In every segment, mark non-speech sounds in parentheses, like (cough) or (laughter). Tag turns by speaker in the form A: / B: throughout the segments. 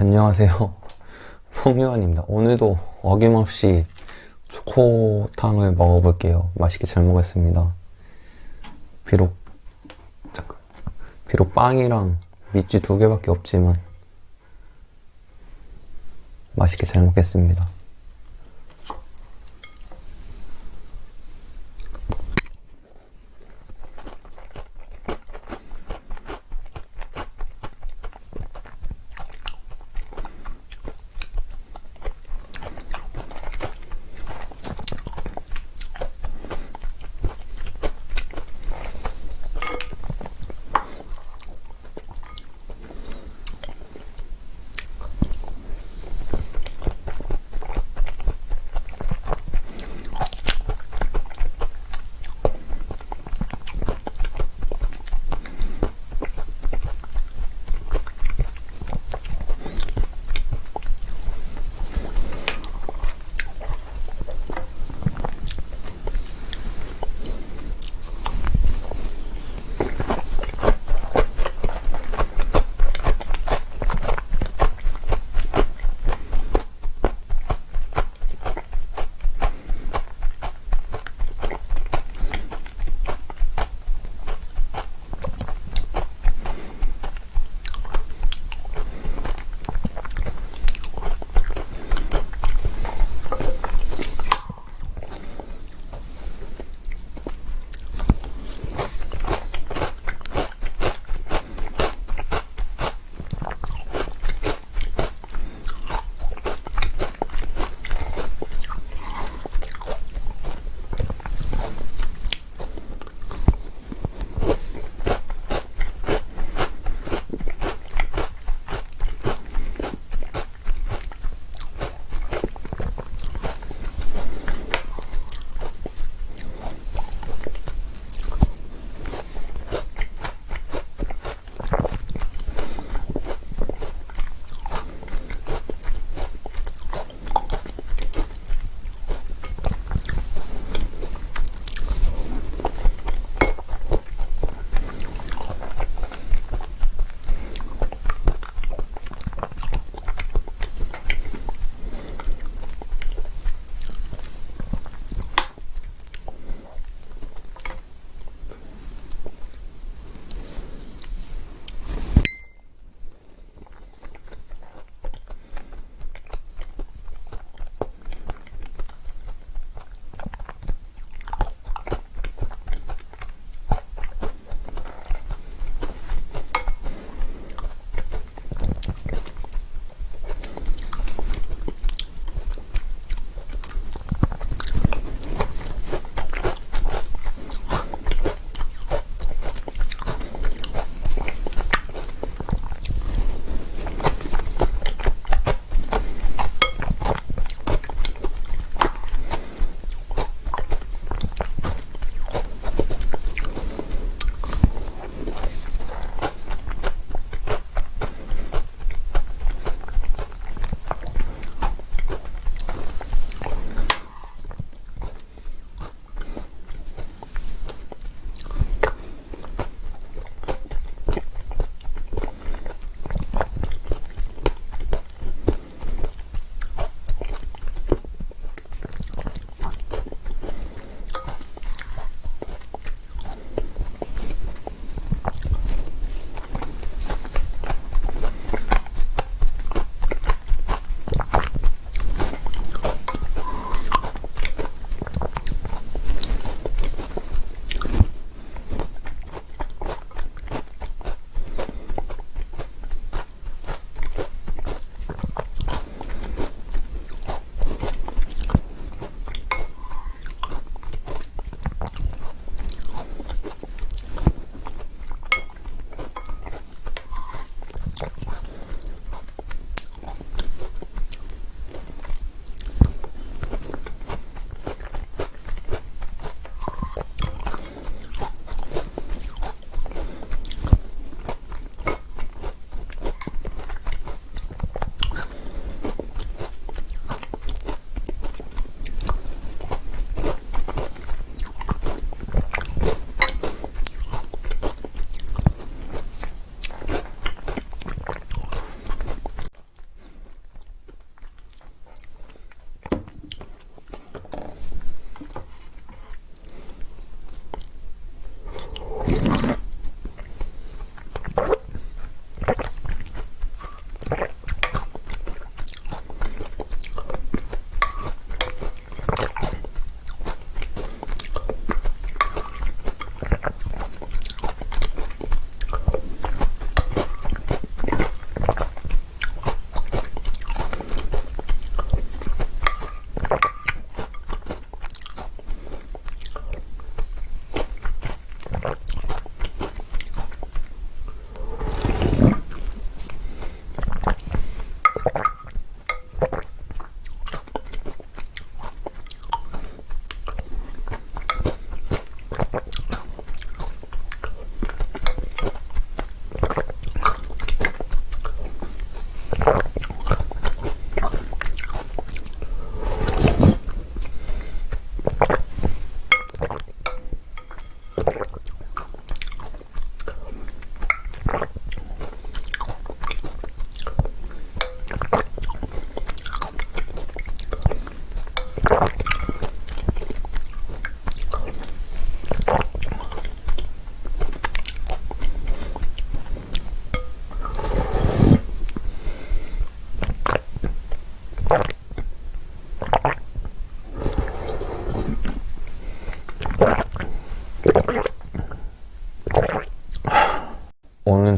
A: 안녕하세요. (laughs) 송유환입니다. 오늘도 어김없이 초코탕을 먹어볼게요. 맛있게 잘 먹겠습니다. 비록, 잠깐. 비록 빵이랑 밑지 두 개밖에 없지만, 맛있게 잘 먹겠습니다.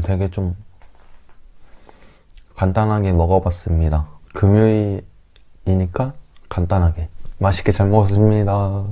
A: 되게 좀 간단하게 먹어봤습니다. 금요일이니까 간단하게 맛있게 잘 먹었습니다.